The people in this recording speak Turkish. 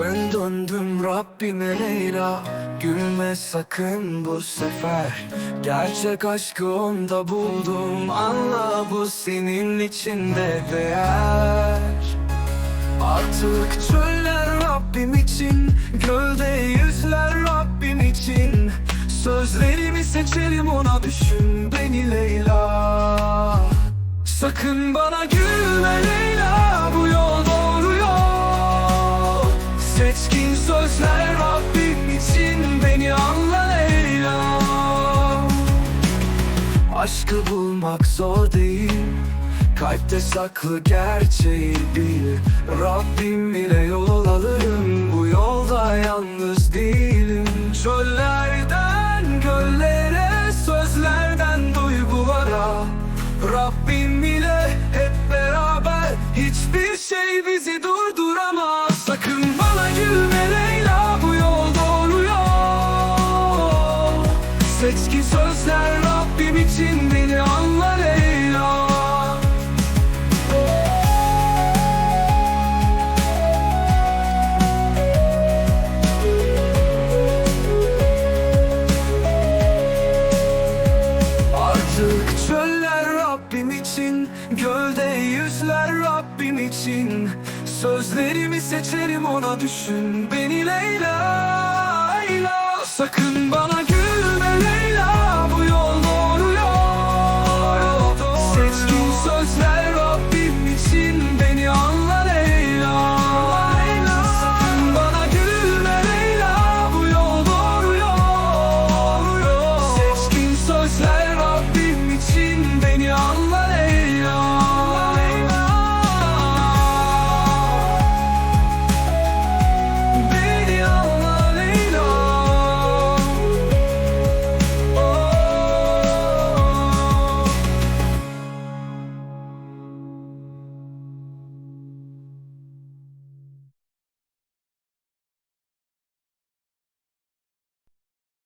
Ben döndüm Rabbime Leyla. Gülme sakın bu sefer. Gerçek aşkı onda buldum. Anla bu senin içinde değer. Artık çöller Rabbim için. Gölde yüzler Rabbim için. Sözlerimi seçerim ona düşün beni Leyla. Sakın bana gülme Leyla Bu yol Seçkin sözler Rabbim için Beni anla Leyla. Aşkı bulmak zor değil Kalpte saklı gerçeği bil. Rabbim ile yol alırım Bu yolda yalnız değilim. Çöllerden göllere Sözlerden duygulara Rabbim ile hep beraber Hiçbir Seçki sözler Rabbim için beni anla Leyla Artık çöller Rabbim için Gölde yüzler Rabbim için. Sözlerimi seçerim ona düşün Beni Leyla,